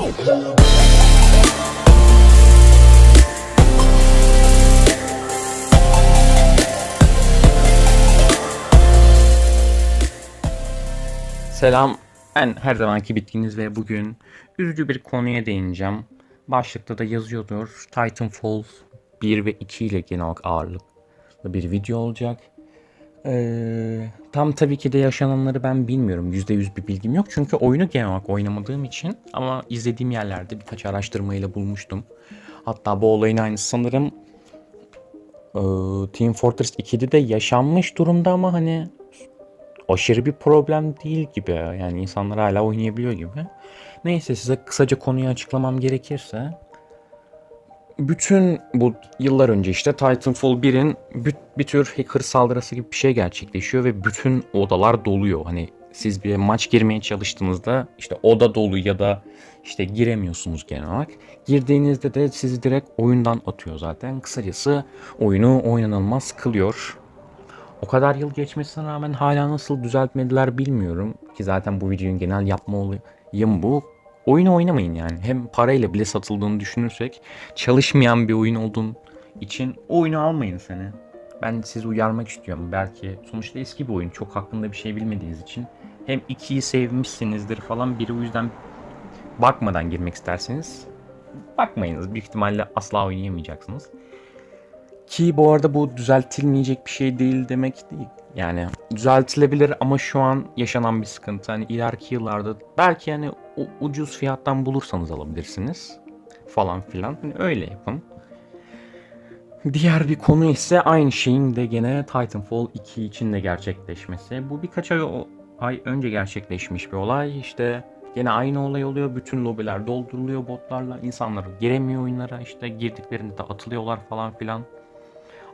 Selam. Ben her zamanki bittiğiniz ve bugün üzücü bir konuya değineceğim. Başlıkta da yazıyordur. Titanfall 1 ve 2 ile genel olarak ağırlıklı bir video olacak. Ee, tam tabii ki de yaşananları ben bilmiyorum. %100 bir bilgim yok. Çünkü oyunu genel olarak oynamadığım için ama izlediğim yerlerde birkaç araştırmayla bulmuştum. Hatta bu olayın aynısı sanırım ee, Team Fortress 2'de de yaşanmış durumda ama hani aşırı bir problem değil gibi. Yani insanlar hala oynayabiliyor gibi. Neyse size kısaca konuyu açıklamam gerekirse bütün bu yıllar önce işte Titanfall 1'in bir, bir tür hacker saldırısı gibi bir şey gerçekleşiyor ve bütün odalar doluyor. Hani siz bir maç girmeye çalıştığınızda işte oda dolu ya da işte giremiyorsunuz genel olarak. Girdiğinizde de sizi direkt oyundan atıyor zaten. Kısacası oyunu oynanılmaz kılıyor. O kadar yıl geçmesine rağmen hala nasıl düzeltmediler bilmiyorum. Ki zaten bu videonun genel yapma olayım bu. Oyunu oynamayın yani. Hem parayla bile satıldığını düşünürsek çalışmayan bir oyun olduğun için oyunu almayın seni. Ben sizi uyarmak istiyorum. Belki sonuçta eski bir oyun. Çok hakkında bir şey bilmediğiniz için. Hem ikiyi sevmişsinizdir falan. Biri o yüzden bakmadan girmek isterseniz bakmayınız. Büyük ihtimalle asla oynayamayacaksınız. Ki bu arada bu düzeltilmeyecek bir şey değil demek değil. Yani düzeltilebilir ama şu an yaşanan bir sıkıntı. Hani ileriki yıllarda belki yani u- ucuz fiyattan bulursanız alabilirsiniz. Falan filan. Hani öyle yapın. Diğer bir konu ise aynı şeyin de gene Titanfall 2 için de gerçekleşmesi. Bu birkaç ay, ay önce gerçekleşmiş bir olay. İşte gene aynı olay oluyor. Bütün lobiler dolduruluyor botlarla. İnsanlar giremiyor oyunlara. İşte girdiklerinde de atılıyorlar falan filan.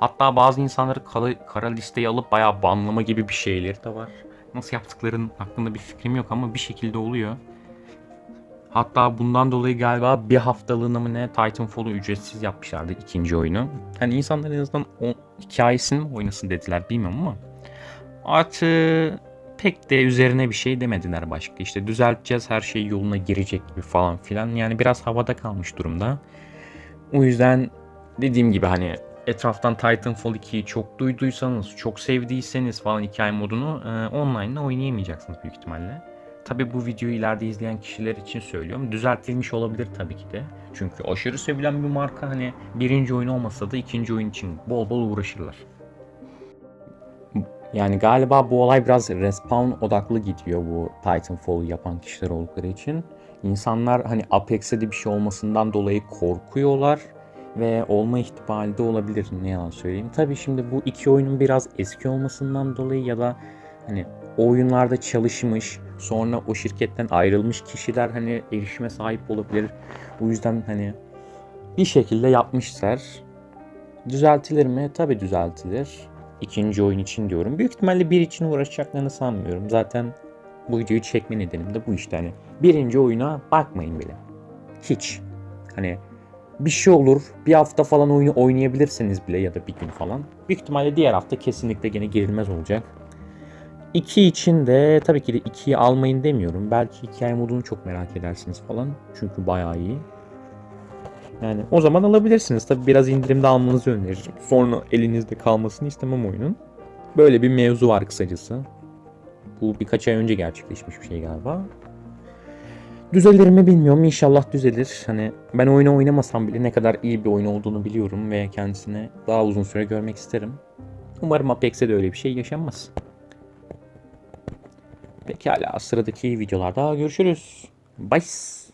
Hatta bazı insanları kara, kara listeye alıp bayağı banlama gibi bir şeyleri de var. Nasıl yaptıklarının hakkında bir fikrim yok ama bir şekilde oluyor. Hatta bundan dolayı galiba bir haftalığına mı ne Titanfall'u ücretsiz yapmışlardı ikinci oyunu. Hani insanlar en azından o hikayesini mi oynasın dediler bilmiyorum ama. Artı pek de üzerine bir şey demediler başka. İşte düzelteceğiz her şey yoluna girecek gibi falan filan. Yani biraz havada kalmış durumda. O yüzden dediğim gibi hani etraftan Titanfall 2'yi çok duyduysanız, çok sevdiyseniz falan hikaye modunu e, online'la oynayamayacaksınız büyük ihtimalle. Tabi bu videoyu ileride izleyen kişiler için söylüyorum. Düzeltilmiş olabilir tabii ki de. Çünkü aşırı sevilen bir marka hani birinci oyun olmasa da ikinci oyun için bol bol uğraşırlar. Yani galiba bu olay biraz respawn odaklı gidiyor bu Titanfall'u yapan kişiler oldukları için. İnsanlar hani Apex'e de bir şey olmasından dolayı korkuyorlar ve olma ihtimali de olabilir ne yalan söyleyeyim. Tabii şimdi bu iki oyunun biraz eski olmasından dolayı ya da hani o oyunlarda çalışmış sonra o şirketten ayrılmış kişiler hani erişime sahip olabilir. O yüzden hani bir şekilde yapmışlar. Düzeltilir mi? Tabii düzeltilir. İkinci oyun için diyorum. Büyük ihtimalle bir için uğraşacaklarını sanmıyorum. Zaten bu videoyu çekme nedenim de bu işte hani. Birinci oyuna bakmayın bile. Hiç. Hani bir şey olur. Bir hafta falan oyunu oynayabilirsiniz bile ya da bir gün falan. Büyük ihtimalle diğer hafta kesinlikle gene girilmez olacak. 2 için de tabii ki de 2'yi almayın demiyorum. Belki hikaye modunu çok merak edersiniz falan. Çünkü bayağı iyi. Yani o zaman alabilirsiniz. Tabii biraz indirimde almanızı öneririm. Sonra elinizde kalmasını istemem oyunun. Böyle bir mevzu var kısacası. Bu birkaç ay önce gerçekleşmiş bir şey galiba. Düzelir mi bilmiyorum. İnşallah düzelir. Hani ben oyunu oynamasam bile ne kadar iyi bir oyun olduğunu biliyorum ve kendisini daha uzun süre görmek isterim. Umarım Apex'e de öyle bir şey yaşanmaz. Pekala sıradaki videolarda görüşürüz. Bye.